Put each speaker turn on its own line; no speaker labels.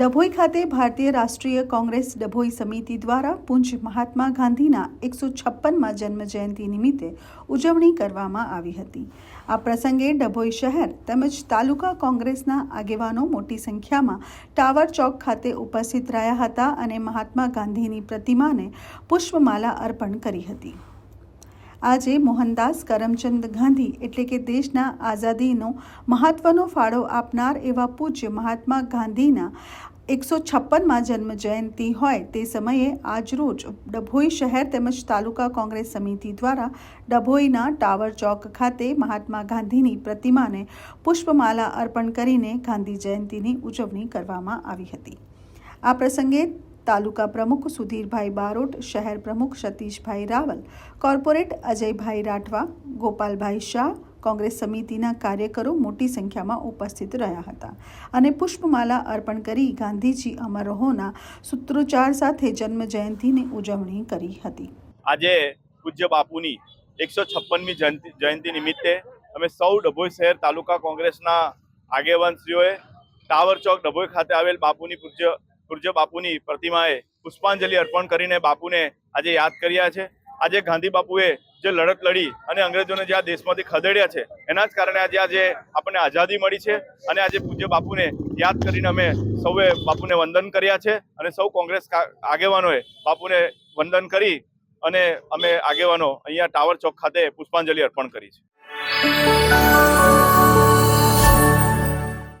ડભોઈ ખાતે ભારતીય રાષ્ટ્રીય કોંગ્રેસ ડભોઈ સમિતિ દ્વારા પૂંજ મહાત્મા ગાંધીના એકસો છપ્પનમાં જન્મજયંતિ નિમિત્તે ઉજવણી કરવામાં આવી હતી. આ પ્રસંગે ડભોઈ શહેર તેમજ તાલુકા કોંગ્રેસના આગેવાનો મોટી સંખ્યામાં ટાવર ચોક ખાતે ઉપસ્થિત રહ્યા હતા અને મહાત્મા ગાંધીની પ્રતિમાને પુષ્પમાલા અર્પણ કરી હતી. આજે મોહનદાસ, કરમચંદ ગાંધી એટલે કે દેશના આઝાદીનો મહત્વનો ફાળો આપનાર એવા પૂજ્ય મહાત્મા ગાંધીના એકસો છપ્પનમાં જન્મ જયંતિ હોય તે સમયે આજરોજ ડભોઈ શહેર તેમજ તાલુકા કોંગ્રેસ સમિતિ દ્વારા ડભોઈના ટાવર ચોક ખાતે મહાત્મા ગાંધીની પ્રતિમાને પુષ્પમાલા અર્પણ કરીને ગાંધી જયંતિની ઉજવણી કરવામાં આવી હતી. આ પ્રસંગે તાલુકા પ્રમુખ સુધીરભાઈ બારોટ, શહેર પ્રમુખ સતીશભાઈ રાવલ, કોર્પોરેટ અજયભાઈ રાઠવા, ગોપાલભાઈ શાહ, કોંગ્રેસ સમિતિના કાર્યકરો મોટી સંખ્યામાં ઉપસ્થિત રહ્યા હતા અને પુષ્પમાલા અર્પણ કરી ગાંધીજી અમર સૂત્રોચ્ચાર સાથે જન્મ જયંતિની ઉજવણી કરી હતી.
આજે પૂજ્ય બાપુની એકસો છપ્પનમી જયંતિ જયંતિ નિમિત્તે અમે સૌ ડભોઈ શહેર તાલુકા કોંગ્રેસના આગેવાનશ્રીઓએ ટાવર ચોક ડભોઈ ખાતે આવેલ બાપુની પૂજ્ય પૂજ્ય બાપુની પ્રતિમાએ પુષ્પાંજલિ અર્પણ કરીને બાપુને આજે યાદ કર્યા છે. આજે ગાંધી બાપુએ જે લડત લડી અને અંગ્રેજોને જે આ દેશમાંથી ખદેડ્યા છે, એના જ કારણે આજે આજે આપણને આઝાદી મળી છે અને આજે પૂજ્ય બાપુને યાદ કરીને અમે સૌએ બાપુને વંદન કર્યા છે અને સૌ કોંગ્રેસ આગેવાનોએ બાપુને વંદન કરી અને અમે આગેવાનો અહીંયા ટાવર ચોક ખાતે પુષ્પાંજલિ અર્પણ કરી છે.